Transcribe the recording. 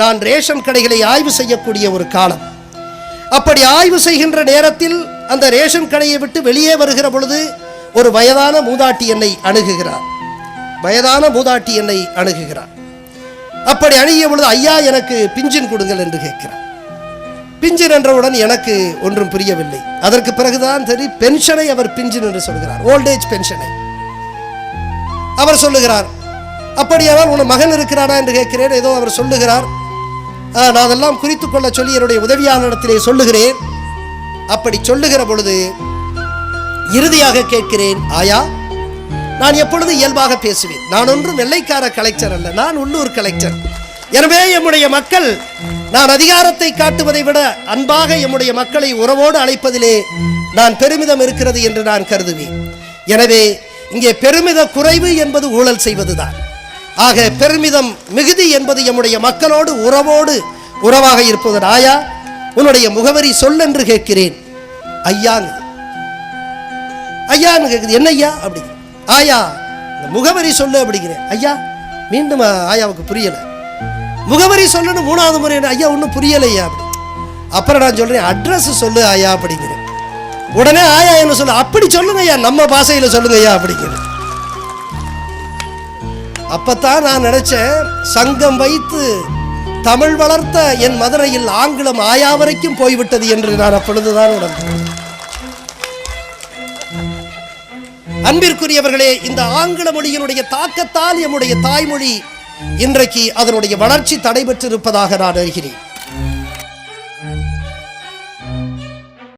நான் ரேஷன் கடைகளை ஆய்வு செய்யக்கூடிய ஒரு காலம். அப்படி ஆய்வு செய்கின்ற நேரத்தில் அந்த ரேஷன் கடையை விட்டு வெளியே வருகிற பொழுது ஒரு வயதான மூதாட்டி என்னை அணுகுகிறார். வயதான மூதாட்டி என்னை அணுகுகிறார். அப்படி அணுகிய பொழுது ஐயா எனக்கு பிஞ்சின் கொடுங்கள் என்று கேட்கிறார். பிஞ்சின் என்றவுடன் எனக்கு ஒன்றும் புரியவில்லை. அதற்கு பிறகுதான் சரி பென்ஷனை அவர் பிஞ்சின் என்று சொல்கிறார். ஓல்டேஜ் பென்ஷனை அவர் சொல்லுகிறார் அப்படியானால் உன் மகன் இருக்கிறானா? என்று கேட்கிறேன். ஏதோ அவர் சொல்லுகிறார். நான் அதெல்லாம் குறித்து கொள்ள சொல்லி என்னுடைய உதவியாளரிடத்திலே சொல்லுகிறேன். அப்படி சொல்லுகிற பொழுது இறுதியாக கேட்கிறேன் ஆயா நான் எப்பொழுது இயல்பாக பேசுவேன்? நான் ஒன்றும் வெள்ளைக்கார கலெக்டர் அல்ல நான் உள்ளூர் கலெக்டர் எனவே எம்முடைய மக்கள் நான் அதிகாரத்தை காட்டுவதை விட அன்பாக எம்முடைய மக்களை உறவோடு அழைப்பதிலே நான் பெருமிதம் இருக்கிறது என்று நான் கருதுவேன். எனவே இங்கே பெருமித குறைவு என்பது ஊழல் செய்வதுதான். ஆக பெருமிதம் மிகுதி என்பது எம்முடைய மக்களோடு உறவோடு உறவாக இருப்பது ஆயா உன்னுடைய முகவரி சொல் என்று கேட்கிறேன். ஐயாங்க. ஐயான்னு கேட்குது என்ன ஐயா அப்படி. ஆயா இந்த முகவரி சொல்லு அப்படிங்கிறேன். ஐயா மீண்டும் ஆயாவுக்கு புரியலை. முகவரி சொல்லுன்னு மூணாவது முறை ஐயா ஒன்றும் புரியலையா? அப்படி. அப்புறம் நான் சொல்றேன் அட்ரஸ் சொல்லு ஆயா அப்படிங்கிறேன். உடனே ஆயா என்ன சொல்லு அப்படி சொல்லுங்க ஐயா நம்ம பாஷையில் சொல்லுங்க ஐயா அப்படிங்கிறேன். அப்பத்தான் நான் நினைச்சேன் சங்கம் வைத்து தமிழ் வளர்த்த என் மதுரையில் ஆங்கிலம் ஆயா வரைக்கும் போய்விட்டது என்று நான் அப்பொழுதுதான் உணர்ந்தேன். அன்பிற்குரியவர்களே இந்த ஆங்கில மொழியினுடைய தாக்கத்தால் எம்முடைய தாய்மொழி இன்றைக்கு அதனுடைய வளர்ச்சி தடைபெற்றிருப்பதாக நான் அறிகிறேன்.